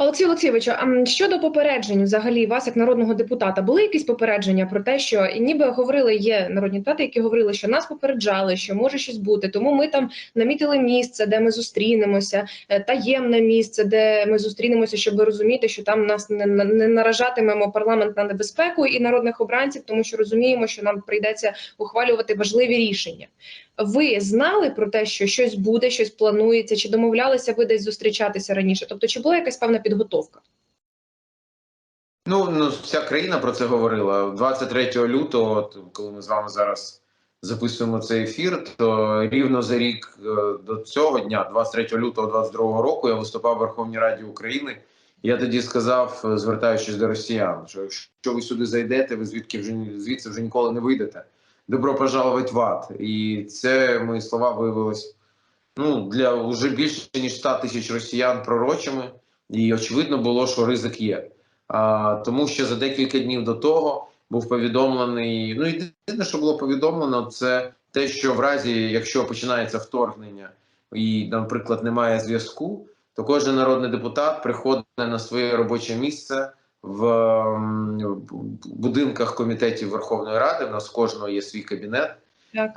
Олексій Олексійовичу, а щодо попереджень, взагалі вас як народного депутата, були якісь попередження про те, що ніби говорили, є народні депутати, які говорили, що нас попереджали, що може щось бути. Тому ми там намітили місце, де ми зустрінемося, е, таємне місце, де ми зустрінемося, щоб розуміти, що там нас не, не не наражатимемо парламент на небезпеку і народних обранців, тому що розуміємо, що нам прийдеться ухвалювати важливі рішення. Ви знали про те, що щось буде, щось планується, чи домовлялися ви десь зустрічатися раніше? Тобто, чи була якась певна підготовка? Ну, ну, вся країна про це говорила. 23 лютого, коли ми з вами зараз записуємо цей ефір, то рівно за рік е, до цього дня, 23 лютого 22 року, я виступав в Верховній Раді України. Я тоді сказав, звертаючись до росіян, що якщо ви сюди зайдете, ви звідки вже звідси вже ніколи не вийдете. Добро пожаловать в ад. І це мої слова виявилось ну, для вже більше ніж 100 тисяч росіян пророчими, і очевидно було, що ризик є. А, тому що за декілька днів до того був повідомлений. Ну єдине, що було повідомлено, це те, що в разі, якщо починається вторгнення і, наприклад, немає зв'язку, то кожен народний депутат приходить на своє робоче місце в будинках комітетів Верховної Ради. У нас у кожного є свій кабінет. Так.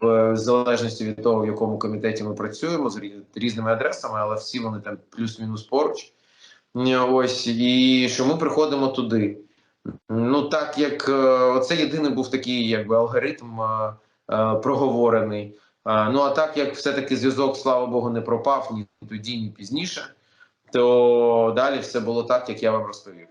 В залежності від того, в якому комітеті ми працюємо з різними адресами, але всі вони там плюс-мінус поруч. Ось і що ми приходимо туди. Ну так як е, оце єдиний був такий, якби алгоритм е, е, проговорений. Ну а так як все-таки зв'язок, слава Богу, не пропав ні тоді, ні пізніше, то далі все було так, як я вам розповів.